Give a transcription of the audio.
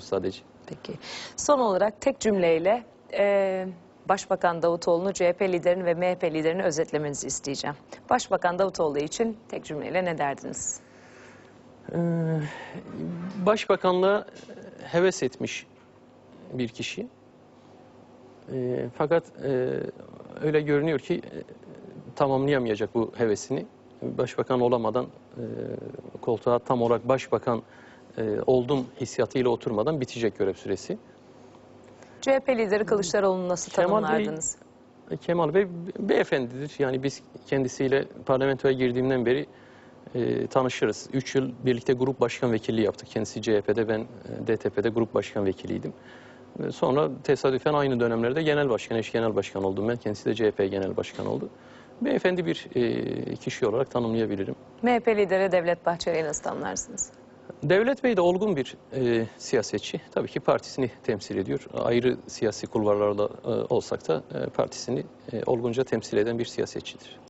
sadece. Peki. Son olarak tek cümleyle e, Başbakan Davutoğlu'nu CHP liderini ve MHP liderini özetlemenizi isteyeceğim. Başbakan Davutoğlu için tek cümleyle ne derdiniz? Ee, Başbakanlığa heves etmiş bir kişi. Ee, fakat e, öyle görünüyor ki e, tamamlayamayacak bu hevesini. Başbakan olamadan e, koltuğa tam olarak başbakan e, oldum hissiyatıyla oturmadan bitecek görev süresi. CHP lideri Kılıçdaroğlu'nu nasıl Kemal Bey- tanımlardınız? Kemal Bey beyefendidir. Yani biz kendisiyle parlamentoya girdiğimden beri e, tanışırız. Üç yıl birlikte grup başkan vekilliği yaptık. Kendisi CHP'de, ben e, DTP'de grup başkan vekiliydim. E, Sonra tesadüfen aynı dönemlerde genel başkan, eş genel başkan oldum ben. Kendisi de CHP genel başkan oldu. Beyefendi bir e, kişi olarak tanımlayabilirim. MHP lideri Devlet Bahçeli'yi nasıl tanımlarsınız? Devlet Bey de olgun bir e, siyasetçi. Tabii ki partisini temsil ediyor. Ayrı siyasi kulvarlarda e, olsak da e, partisini e, olgunca temsil eden bir siyasetçidir.